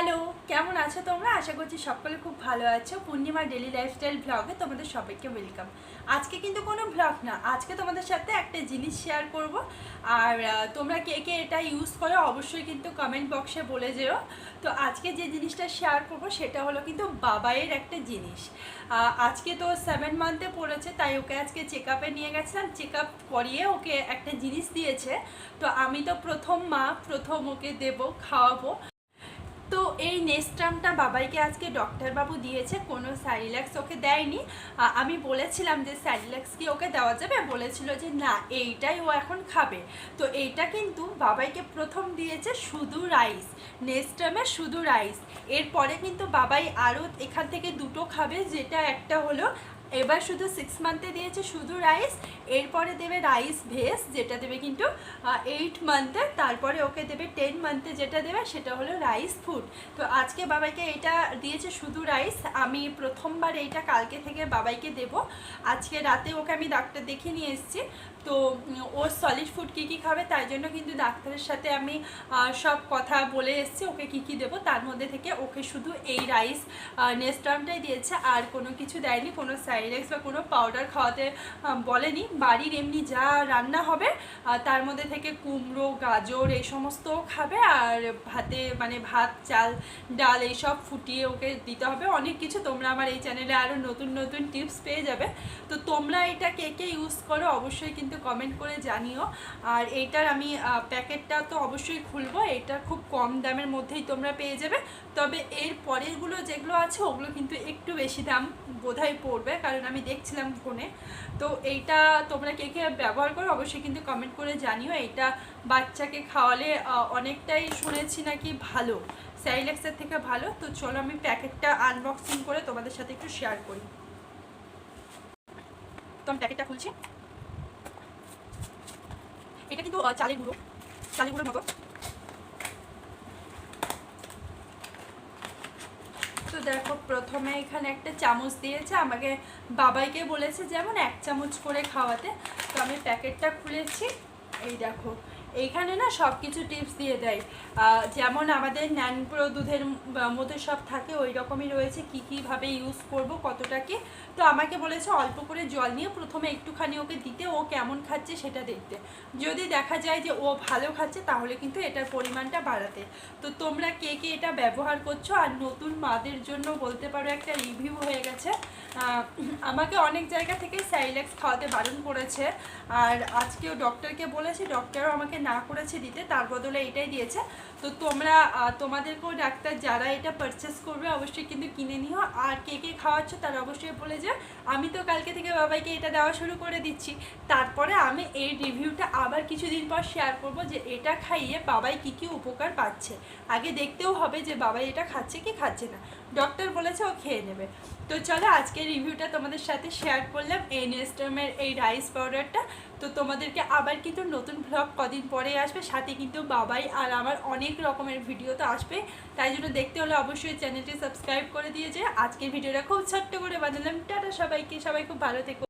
Hello, কেমন আছো তোমরা? আশা করছি সকলে খুব ভালো আছো। পূর্ণিমা ডেলি লাইফস্টাইল ব্লগে তোমাদের সবাইকে ওয়েলকাম আজকে কিন্তু কোনো ব্লগ না, আজকে তোমাদের সাথে একটা জিনিস শেয়ার করব। আর তোমরা কে কে এটা ইউজ করো অবশ্যই কিন্তু কমেন্ট বক্সে বলে যেও। তো আজকে যে জিনিসটা শেয়ার করব সেটা হলো কিন্তু বাবাইয়ের একটা জিনিস। আজকে তো সেভেন মান্থে পড়েছে, তাই ওকে আজকে চেক আপে নিয়ে গেছিলাম। চেক আপ করিয়ে ওকে একটা জিনিস দিয়েছে। তো আমি তো প্রথম মা, প্রথম ওকে দেবো, খাওয়াবো। এই নেস্ট্রামটা বাবাইকে আজকে ডক্টরবাবু দিয়েছে, কোনো স্যারিল্যাক্স ওকে দেয়নি। আমি বলেছিলাম যে স্যারিল্যাক্স কি ওকে দেওয়া যাবে? বলেছিল যে না, এইটাই ও এখন খাবে। তো এইটা কিন্তু বাবাইকে প্রথম দিয়েছে শুধু রাইস নেস্ট্রামে শুধু রাইস। এরপরে কিন্তু বাবাই আরও এখান থেকে দুটো খাবে, যেটা একটা হলো এবার শুধু সিক্স মান্থে দিয়েছে শুধু রাইস এরপরে দেবে রাইস ভেজ যেটা দেবে কিন্তু এইট মান্থে তারপরে ওকে দেবে টেন মান্থে যেটা দেবে সেটা হলো রাইস ফুড তো আজকে বাবাইকে এটা দিয়েছে শুধু রাইস আমি প্রথমবার এইটা কালকে থেকে বাবাইকে দেব। আজকে রাতে ওকে আমি ডাক্তার দেখিয়ে নিয়ে এসেছি। তো উম, ও সলিড ফুড কী কী খাবে তাই জন্য কিন্তু ডাক্তারের সাথে আমি সব কথা বলে এসেছি ওকে কী কী দেবো তার মধ্যে থেকে ওকে শুধু এই রাইস নেস্টামটাই দিয়েছে আর কোনো কিছু দেয়নি কোনো সাইলেক্স বা কোনো পাউডার খাওয়াতে বলেনি। বাড়ির এমনি যা রান্না হবে তার মধ্যে থেকে কুমড়ো, গাজর এই সমস্ত খাবে আর ভাতে মানে ভাত, চাল, ডাল এইসব ফুটিয়ে ওকে দিতে হবে। অনেক কিছু তোমরা আমার এই চ্যানেলে আরও নতুন নতুন টিপস পেয়ে যাবে। তো তোমরা এটা কে কে ইউজ করো অবশ্যই কিন্তু কমেন্ট করে জানিও। আর এইটার আমি প্যাকেটটা তো অবশ্যই খুলবো। এটা খুব কম দামের মধ্যেই তোমরা পেয়ে যাবে। তবে এর পরেরগুলো যেগুলো আছে, ওগুলো কিন্তু একটু বেশি দাম বোধহয় পড়বে। কারণ আমি দেখছিলাম ফোনে। তো এইটা তোমরা কে কে ব্যবহার করো অবশ্যই কিন্তু কমেন্ট করে জানিও। এইটা বাচ্চাকে খাওয়ালে অনেকটাই শুনেছি নাকি ভালো। স্যারিলেক্সের থেকে ভালো। তো চলো আমি প্যাকেটটা আনবক্সিং করে তোমাদের সাথে একটু শেয়ার করি। তো আমি প্যাকেটটা খুলছি। এটা কিন্তু চালের গুঁড়ো। চালের গুঁড়োর মতো। দেখো, প্রথমে এখানে একটা চামচ দিয়েছে, আমাকে বাবাইকে বলেছে যেমন এক চামচ করে খাওয়াতে। তো আমি প্যাকেটটা খুলেছি। এই দেখো এইখানে না সব কিছু টিপস দিয়ে। দেয় যেমন আমাদের ন্যানপ্রো দুধের মধ্যে সব থাকে ওই রকমই রয়েছে কী কীভাবে ইউজ করব কতটা কি তো আমাকে বলেছে অল্প করে জল নিয়ে প্রথমে একটুখানি ওকে দিতে, ও কেমন খাচ্ছে সেটা দেখতে। যদি দেখা যায় যে ও ভালো খাচ্ছে, তাহলে কিন্তু এটার পরিমাণটা বাড়াতে। তো তোমরা কে কে এটা ব্যবহার করছ? আর নতুন মাদের জন্য বলতে পারো একটা রিভিউ হয়ে গেছে। আমাকে অনেক জায়গা থেকে স্যারিল্যাক্স খাওয়াতে বারণ করেছে। আর আজকেও ডক্টরকে বলেছি, ডক্টরও আমাকে না করেছে দিতে, তার বদলে এটাই দিয়েছে। তো তোমরা তোমাদেরকেও ডাক্তার যারা এটা পারচেস করবে, অবশ্যই কিন্তু কিনে নিও। আর কে কে খাওয়াচ্ছ তারা অবশ্যই বলে যে আমি তো কালকে থেকে বাবাইকে এটা দেওয়া শুরু করে দিচ্ছি। তারপরে আমি এই রিভিউটা আবার কিছুদিন পর শেয়ার করব যে এটা খাইয়ে বাবাই কী কী উপকার পাচ্ছে। আগে দেখতেও হবে যে বাবাই এটা খাচ্ছে কি খাচ্ছে না। ডক্টর বলেছে ও খেয়ে নেবে। তো চলো আজকের রিভিউটা তোমাদের সাথে শেয়ার করলাম এই নেস্টমের এই রাইস পাউডারটা তো তোমাদেরকে আবার কিন্তু নতুন ব্লগ কদিন পরে আসবে, সাথে কিন্তু বাবাই আর আমার অনেক রকমের ভিডিও তো আসবে। তাই জন্য দেখতে হলে অবশ্যই চ্যানেলটি সাবস্ক্রাইব করে দিয়েছে আজকের ভিডিওটা খুব ছোট্ট করে বানালাম। টাটা সবাইকে, সবাই খুব ভালো থেকো।